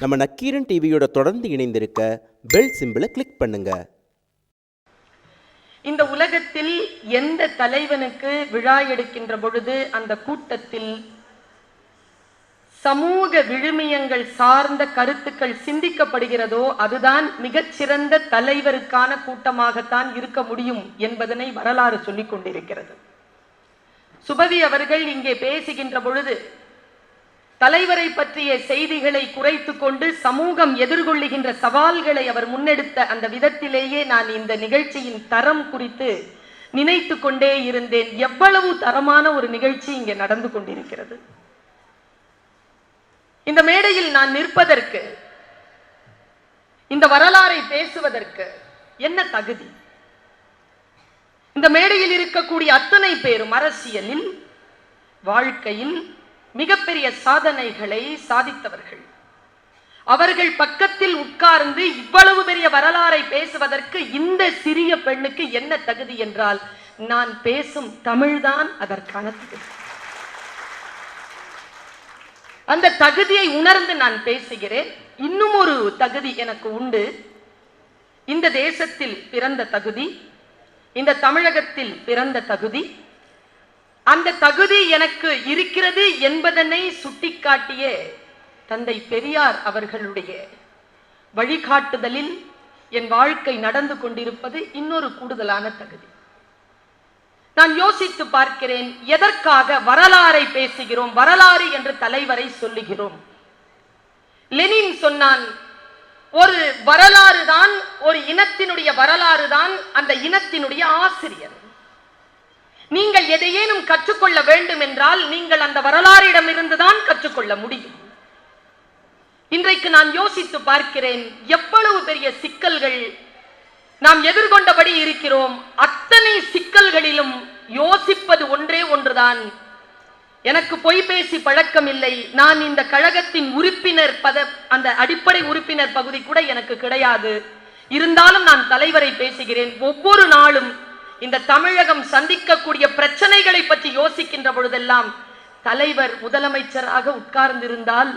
நம்ம நக்கீரன் டிவியோட தொடர்ந்து இணைந்திருக்க பெல் சிம்பிளை கிளிக் பண்ணுங்க. இந்த உலகத்தில் எந்த தலைவனுக்கு விழா எடுக்கின்ற பொழுது அந்த கூட்டத்தில் சமூக விழுமியங்கள் சார்ந்த கருத்துக்கள் சிந்திக்கப்படுகிறதோ அதுதான் மிகச்சிறந்த தலைவருக்கான கூட்டமாகத்தான் இருக்க முடியும் என்பதனை வரலாறு சொல்லிக் கொண்டிருக்கிறது. சுபவி அவர்கள் இங்கே பேசுகின்ற பொழுது தலைவரை பற்றிய செய்திகளை குறைத்து கொண்டு சமூகம் எதிர்கொள்ளுகின்ற சவால்களை அவர் முன்னெடுத்த அந்த விதத்திலேயே நான் இந்த நிகழ்ச்சியின் தரம் குறித்து நினைத்து கொண்டே இருந்தேன். எவ்வளவு தரமான ஒரு நிகழ்ச்சி இங்கே நடந்து கொண்டிருக்கிறது. இந்த மேடையில் நான் நிற்பதற்கு இந்த வரலாறை பேசுவதற்கு என்ன தகுதி? இந்த மேடையில் இருக்கக்கூடிய அத்தனை பேரும் அரசியலில் வாழ்க்கையில் மிகப்பெரிய சாதனைகளை சாதித்தவர்கள். அவர்கள் பக்கத்தில் உட்கார்ந்து இவ்வளவு பெரிய வரலாறை பேசுவதற்கு இந்த சிறிய பெண்ணுக்கு என்ன தகுதி என்றால் நான் பேசும் தமிழ்தான் அதற்கான தகுதி. அந்த தகுதியை உணர்ந்து நான் பேசுகிறேன். இன்னும் ஒரு தகுதி எனக்கு உண்டு. இந்த தேசத்தில் பிறந்த தகுதி இந்த தமிழகத்தில் பிறந்த தகுதி அந்த தகுதி எனக்கு இருக்கிறது என்பதனை சுட்டிக்காட்டிய தந்தை பெரியார் அவர்களுடைய வழிகாட்டுதலில் என் வாழ்க்கை நடந்து கொண்டிருப்பது இன்னொரு கூடுதலான தகுதி. நான் யோசித்து பார்க்கிறேன் எதற்காக வரலாறை பேசுகிறோம் வரலாறு என்று தலைவரை சொல்லுகிறோம். லெனின் சொன்னான் ஒரு வரலாறு தான் ஒரு இனத்தினுடைய வரலாறு தான் அந்த இனத்தினுடைய ஆசிரியர். எதையேனும் கற்றுக்கொள்ள வேண்டும் என்றால் நீங்கள் அந்த வரலாறிடமிருந்துதான் கற்றுக்கொள்ள முடியும். இன்றைக்கு நான் யோசித்து பார்க்கிறேன் எவ்வளவு பெரிய சிக்கல்கள் நாம் எதிர்கொண்டபடி இருக்கிறோம். அத்தனை சிக்கல்களிலும் யோசிப்பது ஒன்றே ஒன்றுதான். எனக்கு பொய் பேசி பழக்கம் இல்லை நான் இந்த கழகத்தின் உறுப்பினர் பத அந்த அடிப்படை உறுப்பினர் பகுதி கூட எனக்கு கிடையாது. இருந்தாலும் நான் தலைவரை பேசுகிறேன். ஒவ்வொரு நாளும் இந்த தமிழகம் சந்திக்கக்கூடிய பிரச்சனைகளை பற்றி யோசிக்கின்ற பொழுதெல்லாம் தலைவர் முதலமைச்சராக உட்கார்ந்திருந்தால்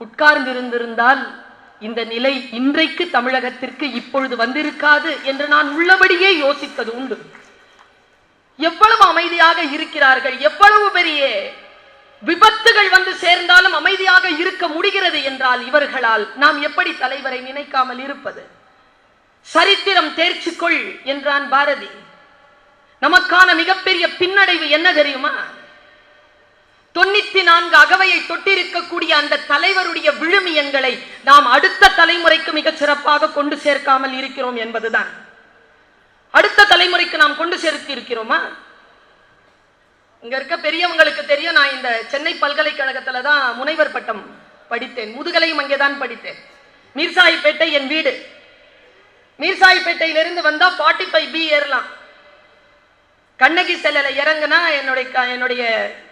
உட்கார்ந்திருந்திருந்தால் இந்த நிலை இன்றைக்கு தமிழகத்திற்கு இப்பொழுது வந்திருக்காது என்று நான் உள்ளபடியே யோசித்தது உண்டு. எவ்வளவு அமைதியாக இருக்கிறார்கள் எவ்வளவு பெரிய விபத்துகள் வந்து சேர்ந்தாலும் அமைதியாக இருக்க முடிகிறது என்றால் இவர்களால் நாம் எப்படி தலைவரை நினைக்காமல் இருப்பது? சரித்திரம் தேர்ச்சிக்கொள் என்றான் பாரதி. நமக்கான மிகப்பெரிய பின்னடைவு என்ன தெரியுமா? தொண்ணூத்தி நான்கு அகவையை தொட்டிருக்கக்கூடிய அந்த தலைவருடைய விழுமியங்களை நாம் அடுத்த தலைமுறைக்கு மிகச் சிறப்பாக கொண்டு சேர்க்காமல் இருக்கிறோம் என்பதுதான். அடுத்த தலைமுறைக்கு நாம் கொண்டு சேர்த்து இருக்கிறோமா? இங்க இருக்க பெரியவங்களுக்கு தெரியும் நான் இந்த சென்னை பல்கலைக்கழகத்துல தான் முனைவர் பட்டம் படித்தேன். முதுகலையும் அங்கேதான் படித்தேன். மீர்சாயிப்பேட்டை என் வீடு. மீர்சாயிப்பேட்டையிலிருந்து வந்தா ஃபார்ட்டி ஃபைவ் பி ஏறலாம். கண்ணகி செல்லல இறங்குனா என்னுடைய க- என்னுடைய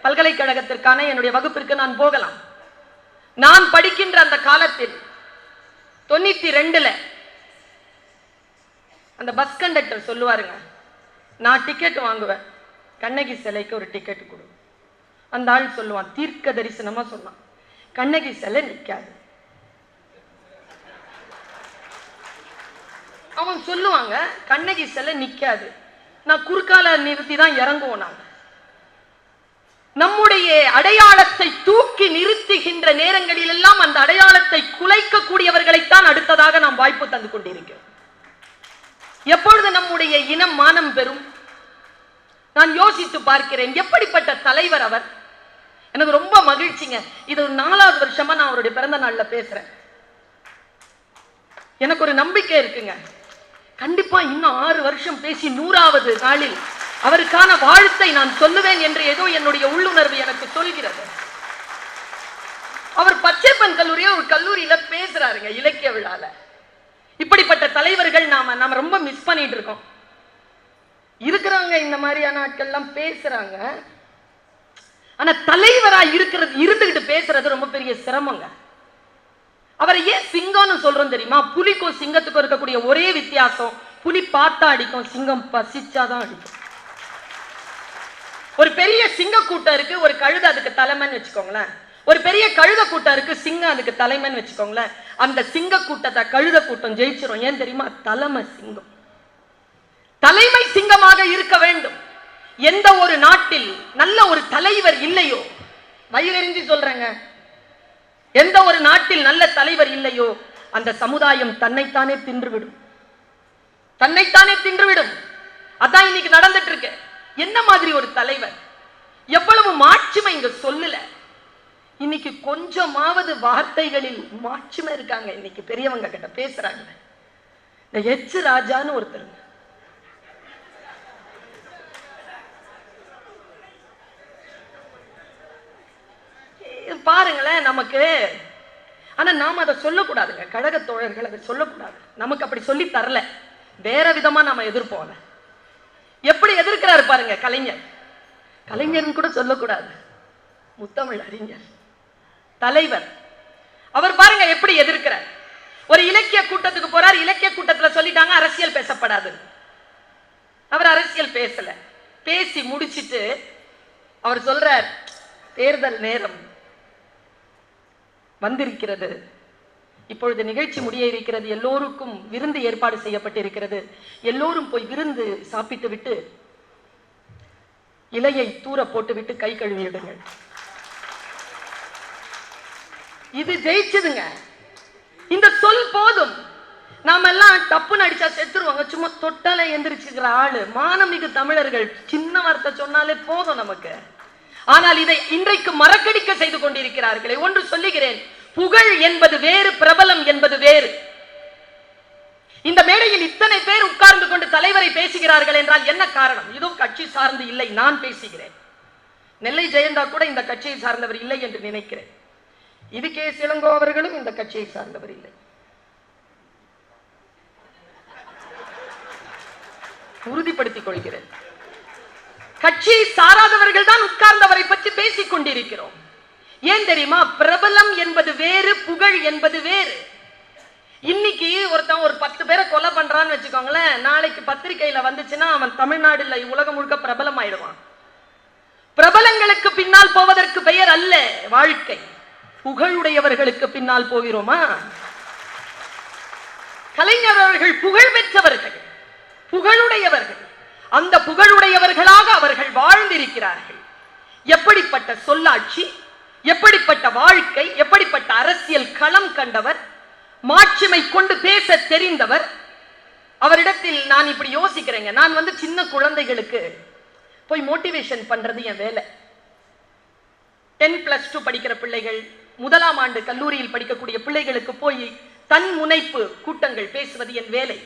பல்கலைக்கழகத்திற்கான என்னுடைய வகுப்பிற்கு நான் போகலாம். நான் படிக்கின்ற அந்த காலத்தில் தொண்ணூத்தி ரெண்டுல அந்த பஸ் கண்டக்டர் சொல்லுவாருங்க நான் டிக்கெட் வாங்குவேன். கண்ணகி சிலைக்கு ஒரு டிக்கெட் கொடு. அந்த ஆள் சொல்லுவான் தீர்க்க தரிசனமா சொன்னான். கண்ணகி சிலை நிற்காது அவன் சொல்லுவாங்க கண்ணகி சிலை நிற்காது நான் குறுக்கால நிறுத்தி தான் இறங்குவோம் நாங்கள் நம்முடைய அடையாளத்தை தூக்கி நிறுத்துகின்ற நேரங்களில் எல்லாம் அந்த அடையாளத்தை குலைக்கக்கூடியவர்களைத்தான் அடுத்ததாக நாம் வாய்ப்பு தந்து கொண்டிருக்கிறோம். எப்பொழுது நம்முடைய இனம் மானம் பெறும்? நான் யோசித்து பார்க்கிறேன். எப்படிப்பட்ட தலைவர் அவர்? எனக்கு ரொம்ப மகிழ்ச்சிங்க. இது ஒரு நாலாவது வருஷமா நான் அவருடைய பிறந்த நாள்ல பேசுறேன். எனக்கு ஒரு நம்பிக்கை இருக்குங்க. கண்டிப்பா இன்னும் ஆறு வருஷம் பேசி நூறாவது நாளில் அவருக்கான வாழ்த்தை நான் சொல்லுவேன் என்று ஏதோ என்னுடைய உள்ளுணர்வு எனக்கு சொல்கிறது. அவர் பச்சைப்பன் கல்லூரியை ஒரு கல்லூரியில பேசுறாருங்க இலக்கிய விழால. இப்படிப்பட்ட தலைவர்கள் நாம நாம ரொம்ப மிஸ் பண்ணிட்டு இருக்கோம். இருக்கிறவங்க இந்த மாதிரியான ஆட்கள்லாம் பேசுறாங்க. ஆனா தலைவரா இருக்கிறது இருந்துகிட்டு பேசுறது ரொம்ப பெரிய சிரமங்க. அவரை ஏன் சிங்கம்னு சொல்றோம் தெரியுமா? புலிக்கும் சிங்கத்துக்கும் இருக்கக்கூடிய ஒரே வித்தியாசம் புலி பார்த்தா அடிக்கும் சிங்கம் பசிச்சாதான் அடிக்கும். ஒரு பெரிய சிங்க கூட்டம் இருக்கு ஒரு கழுதை அதுக்கு தலைமைன்னு வச்சுக்கோங்களேன். ஒரு பெரிய கழுத கூட்டம் இருக்கு சிங்கம் அதுக்கு தலைமைன்னு வச்சுக்கோங்களேன். அந்த சிங்க கூட்டத்தை கழுத கூட்டம் ஜெயிச்சிரும். ஏன் தெரியுமா? தலைமை சிங்கம். தலைமை சிங்கமாக இருக்க வேண்டும். எந்த ஒரு நாட்டில் நல்ல ஒரு தலைவர் இல்லையோ? வயிறறிஞ்சு சொல்றேங்க. எந்த ஒரு நாட்டில் நல்ல தலைவர் இல்லையோ அந்த சமுதாயம் தன்னைத்தானே தின்றுவிடும். தன்னைத்தானே தின்றுவிடும். அதான் இன்னைக்கு நடந்துட்டு இருக்கு என்ன மாதிரி ஒரு தலைவர்? எவ்வளவு மாட்சிமை இங்க சொல்லல. இன்னைக்கு கொஞ்சமாவது வார்த்தைகளில் மாட்சிமை இருக்காங்க. இன்னைக்கு பெரியவங்க கிட்ட பேசுறாங்க. இந்த எச் ராஜான்னு ஒருத்தருங்க இது பாருங்களேன் நமக்கு. ஆனா நாம அதை சொல்லக்கூடாதுங்க. கழக தோழர்கள் அதை சொல்லக்கூடாது. நமக்கு அப்படி சொல்லி தரல. வேற விதமா நாம எதிர்ப்போம் எப்படி எதிர்க்கிறாரு பாருங்க கலைஞர். கலைஞர்னு கூட சொல்லக்கூடாது. முத்தமிழ் அறிஞர். தலைவர். அவர் பாருங்க எப்படி எதிர்க்கிறார். ஒரு இலக்கிய கூட்டத்துக்கு போறார் இலக்கிய கூட்டத்துல சொல்லிட்டாங்க அரசியல் பேசப்படாது. அவர் அரசியல் பேசல. பேசி முடிச்சிட்டு அவர் சொல்றார் தேர்தல் நேரம். வந்திருக்கிறது. இப்பொழுது நிகழ்ச்சி முடிய இருக்கிறது. எல்லோருக்கும் விருந்து ஏற்பாடு செய்யப்பட்டிருக்கிறது. எல்லோரும் போய் விருந்து சாப்பிட்டு விட்டு இலையை தூர போட்டுவிட்டு கை கழுவிடுங்கள் இது ஜெயிச்சதுங்க. இந்த சொல் போதும். நாம எல்லாம் தப்புன்னு அடிச்சா செத்துருவாங்க. சும்மா தொட்டாலே எந்திரிச்சுக்கிற ஆளு. மானமிகு தமிழர்கள் சின்ன வார்த்தை சொன்னாலே போதும் நமக்கு. ஆனால் இதை இன்றைக்கு மறக்கடிக்க செய்து கொண்டிருக்கிறார்களே ஒன்று சொல்லுகிறேன். புகழ் என்பது வேறு பிரபலம் என்பது வேறு. இந்த மேடையில் இத்தனை பேர் உட்கார்ந்து கொண்டு தலைவரை பேசுகிறார்கள் என்றால் என்ன காரணம்? இதோ கட்சி சார்ந்து இல்லை நான் பேசுகிறேன். நெல்லை ஜெயந்தா கூட இந்த கட்சியை சார்ந்தவர் இல்லை என்று நினைக்கிறேன். இது கே. சிலங்கோ அவர்களும் இந்த கட்சியை சார்ந்தவர் இல்லை. உறுதிப்படுத்திக் கொள்கிறேன். கட்சியை சாராதவர்கள் தான் உட்கார்ந்தவரை பற்றி பேசிக் கொண்டிருக்கிறோம் ஏன் தெரியுமா? பிரபலம் என்பது வேறு புகழ் என்பது வேறு. இன்னைக்கு ஒருத்தன் ஒரு பத்து பேரை கொலை பண்றான்னு வச்சுக்கோங்களேன். நாளைக்கு பத்திரிக்கையில வந்துச்சுன்னா அவன் தமிழ்நாடு இல்ல உலகம் முழுக்க பிரபலம் ஆயிடுவான் பிரபலங்களுக்கு பின்னால் போவதற்கு பெயர் அல்ல வாழ்க்கை. புகழுடையவர்களுக்கு பின்னால் போகிறோமா? கலைஞர் அவர்கள் புகழ் பெற்றவர்கள் புகழுடையவர்கள். அந்த புகழுடையவர்களாக அவர்கள் வாழ்ந்திருக்கிறார்கள். எப்படிப்பட்ட சொல்லாட்சி எப்படிப்பட்ட வாழ்க்கை எப்படிப்பட்ட அரசியல் களம் கண்டவர் மாட்சிமை கொண்டு பேச தெரிந்தவர் அவரிடத்தில் நான் இப்படி யோசிக்கிறேங்க. நான் வந்து சின்ன குழந்தைகளுக்கு போய் மோட்டிவேஷன் பண்றது என் வேலை. டென் பிளஸ் டூ படிக்கிற பிள்ளைகள் முதலாம் ஆண்டு கல்லூரியில் படிக்கக்கூடிய பிள்ளைகளுக்கு போய் தன் முனைப்பு கூட்டங்கள் பேசுவது என் வேலை.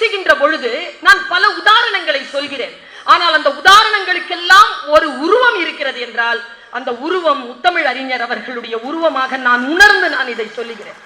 பேசுகின்ற பொழுது நான் பல உதாரணங்களை சொல்கிறேன். ஆனால் அந்த உதாரணங்களுக்கெல்லாம் ஒரு உருவம் இருக்கிறது என்றால் அந்த உருவம் முத்தமிழ் அறிஞர் அவர்களுடைய உருவமாக நான் உணர்ந்து நான் இதை சொல்லுகிறேன்.